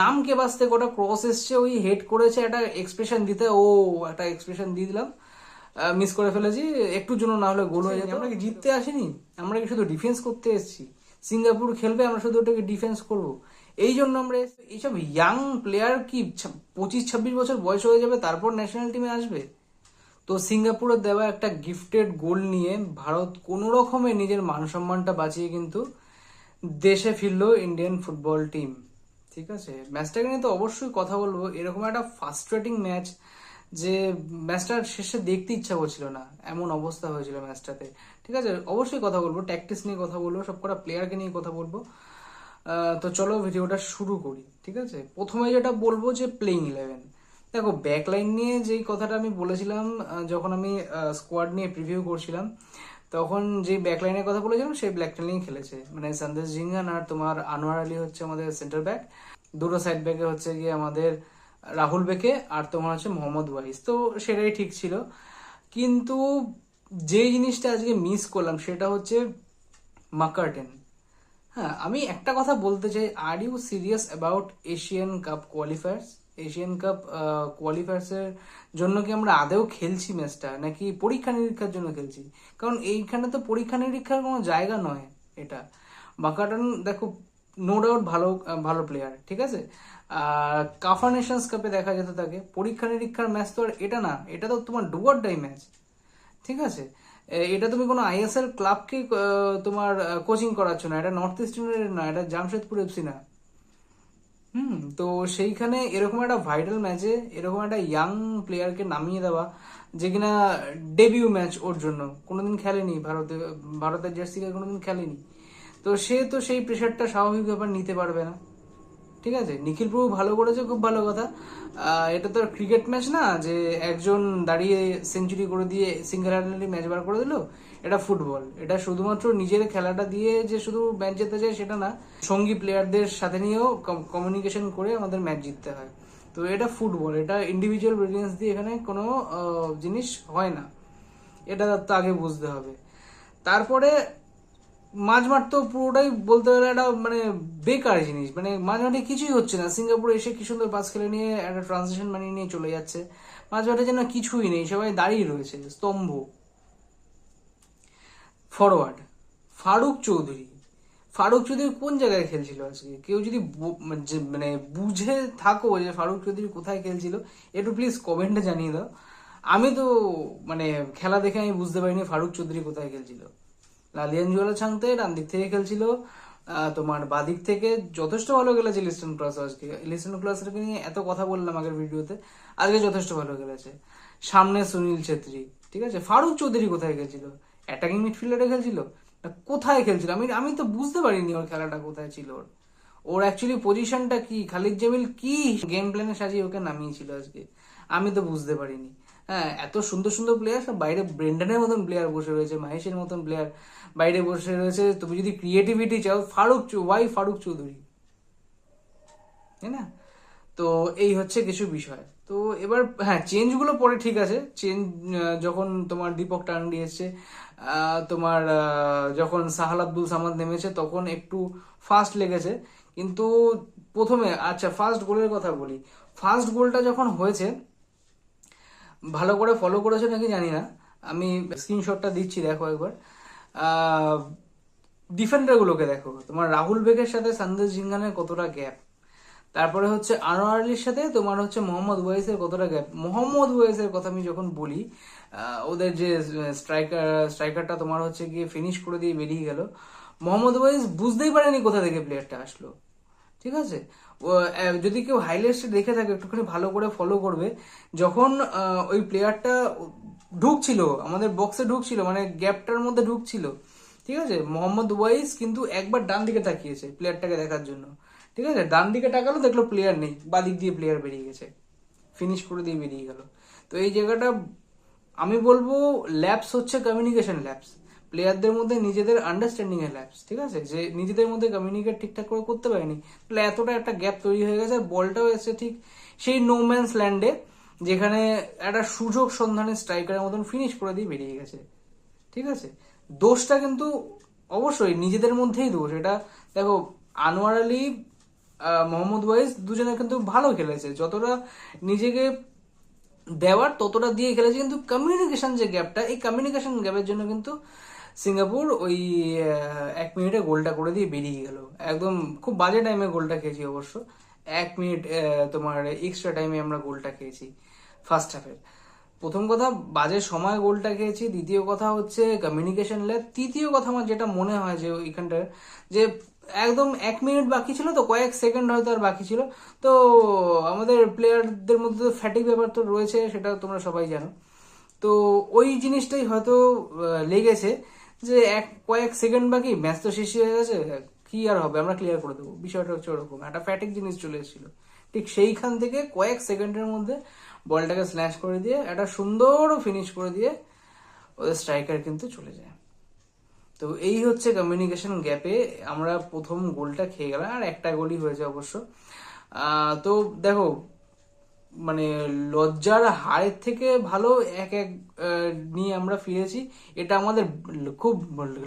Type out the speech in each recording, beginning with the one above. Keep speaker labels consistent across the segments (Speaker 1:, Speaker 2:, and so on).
Speaker 1: নামকে বাঁচতে কটা ক্রস এসছে ওই হেড করেছে একটা এক্সপ্রেশন দিতে ও একটা এক্সপ্রেশন দিয়ে দিলাম। মিস করে ফেলেছি একটুর জন্য না হলে গোল হয়ে যাবে আমরা কি জিততে আসিনি? আমরা কি শুধু ডিফেন্স করতে এসেছি? সিঙ্গাপুর খেলবে আমরা শুধু ওটাকে ডিফেন্স করব। এই জন্য আমরা এইসব ইয়াং প্লেয়ার কি পঁচিশ ছাব্বিশ বছর বয়স হয়ে যাবে তারপর ন্যাশনাল টিমে আসবে? তো সিঙ্গাপুরের দেওয়া একটা গিফটেড গোল নিয়ে ভারত কোনো রকমে নিজের মান সম্মানটা বাঁচিয়ে কিন্তু দেশে ফিরল ইন্ডিয়ান ফুটবল টিম ঠিক আছে? ম্যাচটাকে নিয়ে তো অবশ্যই কথা বলব। এরকম একটা ফার্স্ট্রেটিং ম্যাচ যে ম্যাচটা শেষে দেখতে ইচ্ছা করছিল না। এমন অবস্থা হয়েছিল ম্যাচটাতে ঠিক আছে? অবশ্যই কথা বলব। ট্যাকটিক্স নিয়ে কথা বলব। সব কটা প্লেয়ারকে নিয়ে কথা বলব। তো চলো ভিডিওটা শুরু করি। ঠিক আছে? প্রথমে যেটা বলব যে প্লেইং ইলেভেন দেখো ব্যাকলাইন নিয়ে যেই কথাটা আমি বলেছিলাম যখন আমি স্কোয়াড নিয়ে প্রিভিউ করছিলাম তখন যে ব্যাকলাইনের কথা বলেছিলাম, সেই ব্যাকলাইনেই খেলেছে। মানে সন্দেশ জিঙ্গান আর তোমার আনোয়ার আলী হচ্ছে আমাদের সেন্টার ব্যাক দুটো সাইড ব্যাকে হচ্ছে গিয়ে আমাদের রাহুল বেকে আর তোমার হচ্ছে মোহাম্মদ ওয়াইস তো সেটাই ঠিক ছিল। কিন্তু যে জিনিসটা আজকে মিস করলাম, সেটা হচ্ছে মাকার্টেন। হ্যাঁ আমি একটা কথা বলতে চাই আর you serious about Asian Cup qualifiers Asian Cup qualifiers এর জন্য কি আমরা আদেও খেলছি ম্যাচটা নাকি পরীক্ষা নিরীক্ষার জন্য খেলছি? কারণ এইখানে তো পরীক্ষা নিরীক্ষার কোনো জায়গা নয় এটা। বাকাটন দেখো নো ডাউট ভালো ভালো প্লেয়ার ঠিক আছে? আর কাফা নেশনস কাপে দেখা যেত তাকে। পরীক্ষা নিরীক্ষার ম্যাচ তো আর এটা না, এটা তো তোমার ডুয়ার ডাই ম্যাচ ঠিক আছে? এটা তুমি কোনো আইএসএল ক্লাবকে তোমার কোচিং করাচ্ছ না। এটা নর্থ ইস্ট ইউনাইটেড না, এটা জামশেদপুর এফসি না। হুম, তো সেইখানে এরকম একটা ভাইটাল ম্যাচে এরকম একটা ইয়াং প্লেয়ারকে নামিয়ে দেওয়া, যে কিনা ডেবিউ ম্যাচ ওর জন্য। কোনোদিন খেলেনি, ভারতে, ভারতের জার্সিকে কোনোদিন খেলেনি। তো সে তো সেই প্রেশারটা স্বাভাবিক ব্যাপার নিতে পারবে না। ঠিক আছে? নিখিল প্রভু ভালো করেছে, খুব ভালো কথা। এটা তো ক্রিকেট ম্যাচ না, যে একজন দাঁড়িয়ে সেঞ্চুরি করে দিয়ে সিঙ্গেল ম্যাচ বার করে দিল এটা ফুটবল। এটা শুধুমাত্র নিজের খেলাটা দিয়ে যে শুধু ম্যাচ জিততে যায় সেটা না, সঙ্গী প্লেয়ারদের সাথে নিয়েও কমিউনিকেশন করে আমাদের ম্যাচ জিততে হয়। তো এটা ফুটবল, এটা ইন্ডিভিজুয়াল ব্রিলিয়েন্স দিয়ে এখানে কোনো জিনিস হয় না। এটা তো আগে বুঝতে হবে। তারপরে মাঝমাঠ তো পুরোটাই বলতে গেলে একটা মানে বেকার জিনিস। মানে মাঝমাঠে কিছুই হচ্ছে না। সিঙ্গাপুরে এসে কি সুন্দর পাস খেলে নিয়ে একটা ট্রানজিশন বানিয়ে নিয়ে চলে যাচ্ছে। মাঝমাঠে যেন কিছুই নেই। সবাই দাঁড়িয়ে রয়েছে, স্তম্ভ। ফরওয়ার্ড ফারুক চৌধুরী। ফারুক চৌধুরী কোন জায়গায় খেলছিল আজকে? কেউ যদি মানে বুঝে থাকো যে ফারুক চৌধুরী কোথায় খেলছিল, একটু প্লিজ কমেন্টে জানিয়ে দাও। আমি তো মানে খেলা দেখে আমি বুঝতে পারিনি ফারুক চৌধুরী কোথায় খেলছিল। লালিয়ানজুয়ালা ছাংতে ডান দিক থেকে খেলছিল তোমার বাদিক থেকে যথেষ্ট ভালো খেলেছে লিস্টন ক্লাস আজকে। লিস্টন ক্লাসকে নিয়ে এত কথা বললাম আগের ভিডিওতে, আজকে যথেষ্ট ভালো খেলেছে। সামনে সুনীল ছেত্রী, ঠিক আছে? ফারুক চৌধুরী কোথায় খেলছিল? অ্যাটাকিং মিডফিল্ডারে খেলছিল? কোথায় খেলছিল? আমি আমি তো বুঝতে পারিনি ওর খেলাটা কোথায় ছিল ওর। ওর অ্যাকচুয়ালি পজিশনটা কি? খালিদ জামিল কি গেম প্ল্যানে সাজিয়ে ওকে নামিয়েছিল আজকে? আমি তো বুঝতে পারিনি। হ্যাঁ এত সুন্দর সুন্দর প্লেয়ার সব বাইরে ব্রেন্ডনের মতন প্লেয়ার বসে রয়েছে, মাহেশের মতন প্লেয়ার বাইরে বসে রয়েছে। তুমি যদি ক্রিয়েটিভিটি চাও, ফারুক ওয়াই ফারুক চৌধুরী। তাই না? তো এই হচ্ছে কিছু বিষয়। তো এবার হ্যাঁ চেঞ্জগুলো পরে ঠিক আছে। চেঞ্জ যখন তোমার দীপক টান্ডি এসছে তোমার যখন সাহাল আব্দুল সামাদ নেমেছে, তখন একটু ফাস্ট লেগেছে। কিন্তু প্রথমে আচ্ছা ফার্স্ট গোলের কথা বলি। ফার্স্ট গোলটা যখন হয়েছে, ভালো করে ফলো করেছে নাকি জানি না। আমি স্ক্রিনশটটা দিচ্ছি, দেখো একবার। ডিফেন্ডারগুলোকে দেখো। তোমার রাহুল বেগের সাথে সন্দেশ জিঙ্গানের কতটা গ্যাপ তারপরে হচ্ছে আনোয়ার আলীর সাথে তোমার হচ্ছে মোহাম্মদ ওয়াইসের কতটা গ্যাপ মোহাম্মদ ওয়াইসের কথা আমি যখন বলি ওদের যে স্ট্রাইকার স্ট্রাইকারটা তোমার হচ্ছে গিয়ে ফিনিশ করে দিয়ে বেরিয়ে গেল, মোহাম্মদ ওয়াইস বুঝতেই পারেনি কোথা থেকে প্লেয়ারটা আসলো। ঠিক আছে? যদি কেউ হাইলাইটসটা দেখে থাকে, একটুখানি ভালো করে ফলো করবে, যখন ওই প্লেয়ারটা ঢুকছিল, আমাদের বক্সে ঢুকছিল মানে গ্যাপটার মধ্যে ঢুকছিল, ঠিক আছে? মোহাম্মদ ওয়াইস কিন্তু একবার ডান দিকে তাকিয়েছে প্লেয়ারটাকে দেখার জন্য। ঠিক আছে? ডান দিকে তাকালো, দেখল প্লেয়ার নেই। বাদিক দিয়ে প্লেয়ার বেরিয়ে গেছে। ফিনিশ করে দিয়ে বেরিয়ে গেল। তো এই জায়গাটা আমি বলব ল্যাপস হচ্ছে কমিউনিকেশন ল্যাপস প্লেয়ারদের মধ্যে নিজেদের আন্ডারস্ট্যান্ডিং এর ল্যাপস ঠিক আছে? যে নিজেদের মধ্যে কমিউনিকেট ঠিকঠাক করে করতে পারেনি, তাহলে এতটা একটা গ্যাপ তৈরি হয়ে গেছে, বলটাও এসেছে ঠিক সেই নোম্যান্স ল্যান্ডে যেখানে একটা সুযোগ সন্ধানে স্ট্রাইকারের মতন ফিনিশ করে দিয়ে বেরিয়ে গেছে। ঠিক আছে? দোষটা কিন্তু অবশ্যই নিজেদের মধ্যেই দোষ। এটা দেখো, আনোয়ার আলী মোহাম্মদ ওয়াইজ দুজনে কিন্তু ভালো খেলেছে। যতটা নিজেকে দেওয়ার ততটা দিয়ে খেলেছে। কিন্তু কমিউনিকেশন যে গ্যাপটা এই কমিউনিকেশন গ্যাপের জন্য কিন্তু সিঙ্গাপুর ওই এক মিনিটে গোলটা করে দিয়ে বেরিয়ে গেল। একদম খুব বাজে টাইমে গোলটা খেয়েছি অবশ্য। এক মিনিট তোমার এক্সট্রা টাইমে আমরা গোলটা খেয়েছি ফার্স্ট হাফের প্রথম কথা, বাজে সময় গোলটা খেয়েছি। দ্বিতীয় কথা হচ্ছে কমিউনিকেশন ল্যাব তৃতীয় কথা আমার যেটা মনে হয় যে ওইখানটার যে একদম এক মিনিট বাকি ছিল তো, কয়েক সেকেন্ড হয়তো আর বাকি ছিল। তো আমাদের প্লেয়ারদের মধ্যে তো ফ্যাটিক ব্যাপার তো রয়েছে সেটা তোমরা সবাই জানো। তো ওই জিনিসটাই হয়তো লেগেছে যে এক, কয়েক সেকেন্ড বাকি, ম্যাচ তো শেষ হয়ে গেছে, কি আর হবে? আমরা ক্লিয়ার করে দেবো। বিষয়টা হচ্ছে ওরকম, একটা ফ্যাটিক জিনিস চলে এসেছিল। ঠিক সেইখান থেকে কয়েক সেকেন্ডের মধ্যে বলটাকে স্ল্যাশ করে দিয়ে, একটা সুন্দর ফিনিশ করে দিয়ে, ওদের স্ট্রাইকার কিন্তু চলে যায়। তো এই হচ্ছে কমিউনিকেশন গ্যাপে আমরা প্রথম গোলটা খেয়ে গেলাম, আর একটা গোলই হয়েছে অবশ্য। তো দেখো মানে লজ্জার হারের থেকে ভালো এক এক নিয়ে আমরা ফিরেছি। এটা আমাদের খুব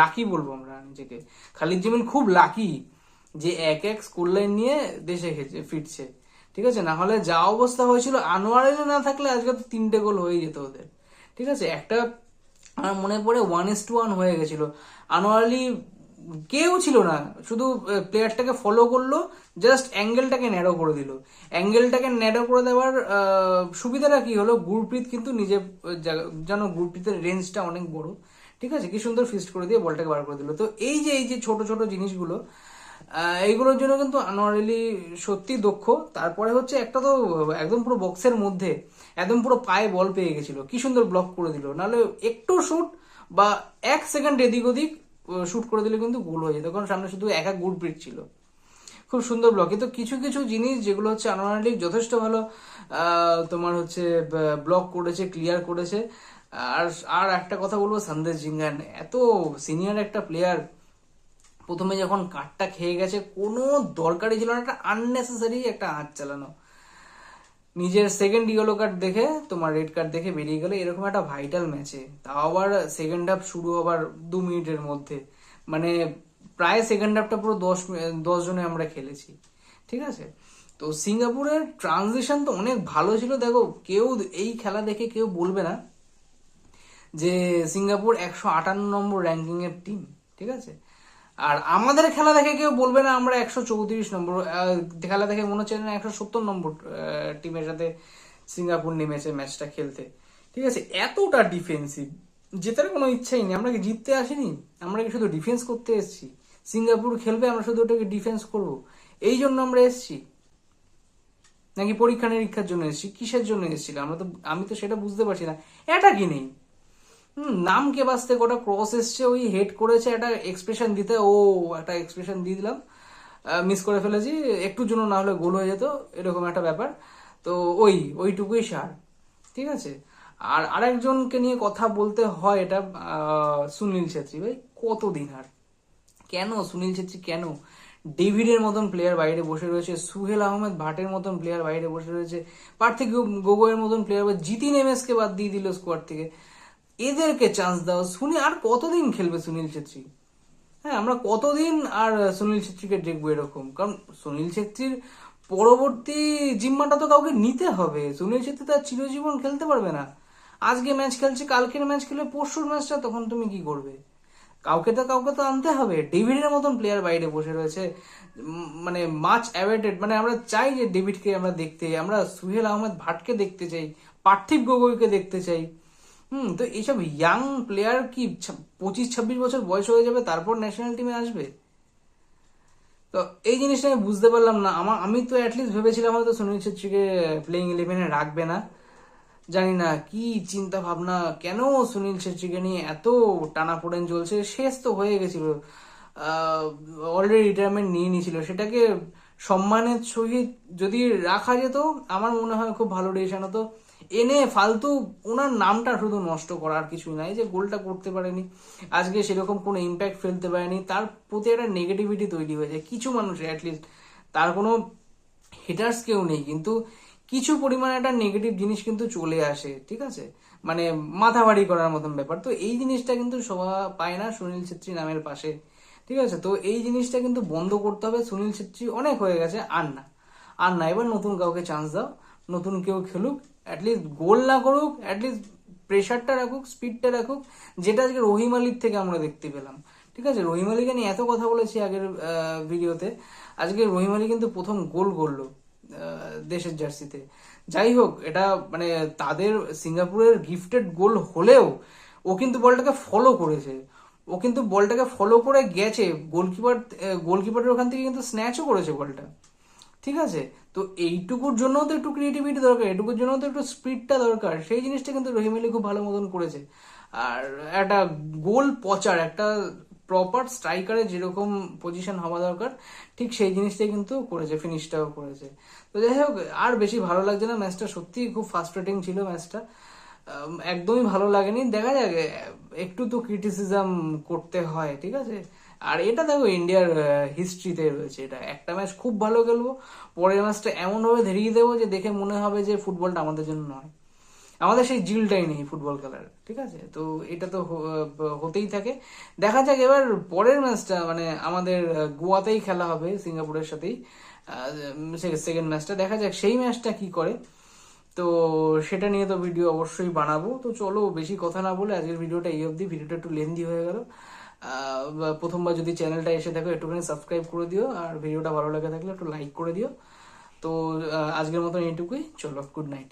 Speaker 1: লাকি বলব আমরা নিজেকে। খালিদ জামিল খুব লাকি যে এক এক স্কুল লাইন নিয়ে দেশে খেছে ফিরছে। ঠিক আছে? না হলে যা অবস্থা হয়েছিল আনোয়ার না থাকলে আজকে তো তিনটে গোল হয়ে যেত ওদের। ঠিক আছে? একটা আমার মনে পড়ে ওয়ান ইস টু ওয়ান হয়ে গেছিল। আনোয়ার আলী কেউ ছিল না, শুধু প্লেয়ারটাকে ফলো করল জাস্ট অ্যাঙ্গেলটাকে ন্যারো করে দিল। অ্যাঙ্গেলটাকে ন্যারো করে দেওয়ার সুবিধাটা কি হলো? গুরপ্রীত কিন্তু নিজে যেন গুরপ্রীতের রেঞ্জটা অনেক বড়। ঠিক আছে? কি সুন্দর ফিস্ট করে দিয়ে বলটাকে বার করে দিল। তো এই যে এই যে ছোট ছোট জিনিসগুলো এইগুলোর জন্য কিন্তু আনোয়ার সত্যি দক্ষ। তারপরে হচ্ছে একটা তো একদম পুরো বক্সের মধ্যে, একদম পুরো পায়ে বল পেয়ে গেছিল। কি সুন্দর ব্লক করে দিল। নাহলে একটু শুট বা এক সেকেন্ড এদিক ওদিক শুট করে দিলে কিন্তু গোল হয়ে যেত, কারণ সামনে শুধু একা গুড ছিল। খুব সুন্দর ব্লক কিন্তু কিছু কিছু জিনিস যেগুলো হচ্ছে আনোয়ার যথেষ্ট ভালো তোমার হচ্ছে ব্লক করেছে ক্লিয়ার করেছে। আর আর একটা কথা বলব, সন্দেশ জিঙ্গান। এত সিনিয়র একটা প্লেয়ার প্রথমে যখন কাঠটা খেয়ে গেছে, কোনো দরকারই ছিল না, একটা আননেসেসারি একটা হাত চালানো। নিজের সেকেন্ড ইয়েলো কার্ড দেখে, তোমার রেড কার্ড দেখে বেরিয়ে গেলে এরকম একটা ভাইটাল ম্যাচে তাও আবার সেকেন্ড হাফ শুরু হবার দু মিনিটের মধ্যে। মানে প্রায় সেকেন্ড হাফটা পুরো দশ দশ জনে আমরা খেলেছি। ঠিক আছে? তো সিঙ্গাপুরের ট্রানজিশন তো অনেক ভালো ছিল। দেখো, কেউ এই খেলা দেখে কেউ বলবে না যে সিঙ্গাপুর একশো আটান্ন নম্বর র্যাঙ্কিং এর টিম ঠিক আছে? আর আমাদের খেলা দেখে কেউ বলবে না আমরা একশো চৌত্রিশ নম্বর খেলা দেখে মনে হচ্ছে না একশো সত্তর নম্বর টিমের সাথে সিঙ্গাপুর নেমেছে ম্যাচটা খেলতে। ঠিক আছে? এতটা ডিফেন্সিভ জেতার কোনো ইচ্ছাই নেই। আমরা কি জিততে আসিনি? আমরা কি শুধু ডিফেন্স করতে এসেছি? সিঙ্গাপুর খেলবে, আমরা শুধু ওটাকে ডিফেন্স করব। এই জন্য আমরা এসেছি। নাকি পরীক্ষা নিরীক্ষার জন্য এসেছি? কিসের জন্য এসেছিলাম? আমরা তো, আমি তো সেটা বুঝতে পারছি না। এটা কি নেই? নাম কে বাঁচতে গোটা ক্রস এসছে, ওই হেড করেছে একটা এক্সপ্রেশন দিতে, ও একটা এক্সপ্রেশন দিয়ে দিলাম। মিস করে ফেলেছি একটুর জন্য না হলে গোল হয়ে যেত, এরকম একটা ব্যাপার। তো ওই, ওইটুকুই সার, ঠিক আছে? আর আরেকজনকে নিয়ে কথা বলতে হয় এটা সুনীল ছেত্রী ভাই, কতদিন আর? কেন সুনীল ছেত্রী, কেন? ডেভিডের মতন প্লেয়ার বাইরে বসে রয়েছে, সুহেল আহমেদ ভাটের মতন প্লেয়ার বাইরে বসে রয়েছে পার্থিক গোগোয়ের মতন প্লেয়ার জিতিন এমএসকে বাদ দিয়ে দিল স্কোয়াড থেকে। এদেরকে চান্স দাও। শুনি আর কতদিন খেলবে সুনীল ছেত্রী? হ্যাঁ আমরা কতদিন আর সুনীল ছেত্রীকে দেখব এরকম? কারণ সুনীল ছেত্রীর পরবর্তী জিম্মাটা তো কাউকে নিতে হবে। সুনীল ছেত্রী তার চিরজীবন খেলতে পারবে না। আজকে ম্যাচ খেলছে, কালকের ম্যাচ খেলে পরশুর ম্যাচটা তখন তুমি কি করবে? কাউকে তো কাউকে তো আনতে হবে। ডেভিডের মতন প্লেয়ার বাইরে বসে রয়েছে। মানে মাচ অ্যাভেটেড মানে আমরা চাই যে ডেভিডকে আমরা দেখতে আমরা সুহেল আহমেদ ভাটকে দেখতে চাই, পার্থিব গগৈকে দেখতে চাই। হুম, তো এইসব ইয়াং প্লেয়ার কি পঁচিশ, ছাব্বিশ বছর বয়স হয়ে যাবে, তারপর ন্যাশনাল টিমে আসবে? তো এই জিনিসটা আমি বুঝতে পারলাম না। আমার আমি তো অ্যাটলিস্ট ভেবেছিলাম, হয়তো সুনীল ছেত্রীকে প্লেইং ইলেভেনে রাখবে না। জানি না, কি চিন্তা ভাবনা, কেন সুনীল ছেত্রীকে নিয়ে এত টানাপোড়েন চলছে? শেষ তো হয়ে গেছিল। অলরেডি রিটায়ারমেন্ট নিয়ে নিয়েছিল। সেটাকে সম্মানের সহিত যদি রাখা যেত, আমার মনে হয় খুব ভালো ডিসিশন হতো। এনে ফালতু ওনার নামটা শুধু নষ্ট করার কিছুই নাই, যে গোলটা করতে পারেনি। আজকে সেরকম কোনো ইম্প্যাক্ট ফেলতে পারেনি। তার প্রতি একটা নেগেটিভিটি তৈরি হয়ে যায়। কিছু মানুষ অ্যাটলিস্ট তার কোনো হেটার্স কেউ নেই, কিন্তু কিছু পরিমাণে একটা নেগেটিভ জিনিস কিন্তু চলে আসে, ঠিক আছে? মানে মাথা ভারী করার মতন ব্যাপার। তো এই জিনিসটা কিন্তু সবাই পায় না সুনীল ছেত্রী নামের পাশে, ঠিক আছে? তো এই জিনিসটা কিন্তু বন্ধ করতে হবে। সুনীল ছেত্রী অনেক হয়ে গেছে আর না আর না এবার নতুন কাউকে চান্স দাও, নতুন কেউ খেলুক অ্যাটলিস্ট গোল না করুক অ্যাটলিস্ট প্রেশারটা রাখুক স্পিডটা রাখুক, যেটা আজকে রহিম আলীর থেকে আমরা দেখতে পেলাম। ঠিক আছে? রহিম আলীকে নিয়ে এত কথা বলেছি আগের ভিডিওতে। আজকে রহিম আলী কিন্তু প্রথম গোল করল দেশের জার্সিতে। যাই হোক, এটা মানে তাদের সিঙ্গাপুরের গিফটেড গোল হলেও ও কিন্তু বলটাকে ফলো করেছে। ও কিন্তু বলটাকে ফলো করে গেছে। গোলকিপার গোলকিপারের ওখান থেকে কিন্তু স্ন্যাচও করেছে বলটা। ঠিক আছে? তো এইটুকুর জন্য তো একটু ক্রিয়েটিভিটি দরকার, এইটুকুর জন্য তো একটু স্পিডটা দরকার। সেই জিনিসটা কিন্তু রহিম আলী খুব ভালো মতন করেছে। আর একটা গোল পচার, একটা প্রপার স্ট্রাইকারের যেরকম পজিশন হওয়া দরকার, ঠিক সেই জিনিসটাই কিন্তু করেছে ফিনিশটাও করেছে। তো যাই হোক, আর বেশি ভালো লাগছে না ম্যাচটা সত্যিই খুব ফাস্ট্রেটিং ছিল ম্যাচটা একদমই ভালো লাগেনি। দেখা যাক, একটু তো ক্রিটিসিজম করতে হয়, ঠিক আছে? আর এটা দেখো ইন্ডিয়ার হিস্ট্রিতে রয়েছে এটা। একটা ম্যাচ খুব ভালো খেলব, পরের ম্যাচটা এমনভাবে ধরিয়ে দেবো যে দেখে মনে হবে যে ফুটবলটা আমাদের জন্য নয়। আমাদের সেই জিলটাই নেই ফুটবল খেলার, ঠিক আছে? তো এটা তো হতেই থাকে। দেখা যাক এবার পরের ম্যাচটা মানে আমাদের গোয়াতেই খেলা হবে, সিঙ্গাপুরের সাথেই। সেকেন্ড ম্যাচটা দেখা যাক সেই ম্যাচটা কি করে। তো সেটা নিয়ে তো ভিডিও অবশ্যই বানাবো। তো চলো, বেশি কথা না বলে আজকের ভিডিওটা এই অবধি। ভিডিওটা একটু লেন্দি হয়ে গেল। প্রথমবার যদি চ্যানেলটা এসে দেখো, একটুখানি সাবস্ক্রাইব করে দিও, আর ভিডিওটা ভালো লাগে থাকলে একটু লাইক করে দিও। তো আজকের মতন এইটুকুই। চলো গুড নাইট